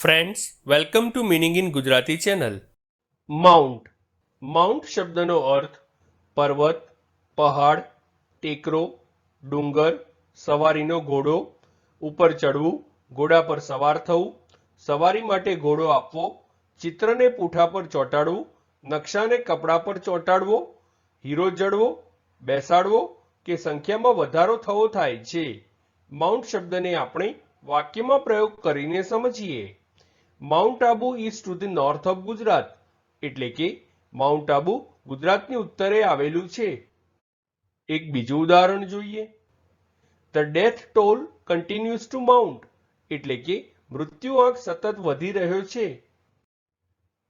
Friends welcome to meaning in Gujarati channel mount mount શબ્દનો અર્થ પર્વત, પહાડ, ટેકરો, ડુંગર, સવારીનો ઘોડો, ઉપર ચડવું, ઘોડા પર સવાર થવું, સવારી માટે ઘોડો આપવો, ચિત્રને પૂઠા પર ચોંટાડવું, નકશાને કપડા પર ચોંટાડવો, હીરો જડવો, બેસાડવો કે સંખ્યામાં વધારો થવો થાય છે. માઉન્ટ શબ્દને આપણે વાક્યમાં પ્રયોગ કરીને સમજીએ. Mount Abu is to the north of Gujarat એટલે કે માઉન્ટ આબુ ગુજરાતની ઉત્તરે આવેલું છે. એક બીજું ઉદાહરણ જોઈએ. The death toll continues to mount એટલે કે મૃત્યુ આંક સતત વધી રહ્યો છે.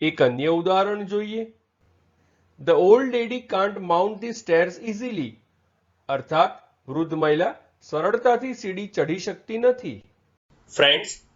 એક અન્ય ઉદાહરણ જોઈએ. The old lady can't mount the stairs easily અર્થાત વૃદ્ધ મહિલા સરળતાથી સીડી ચઢી શકતી નથી. ફ્રેન્ડ્સ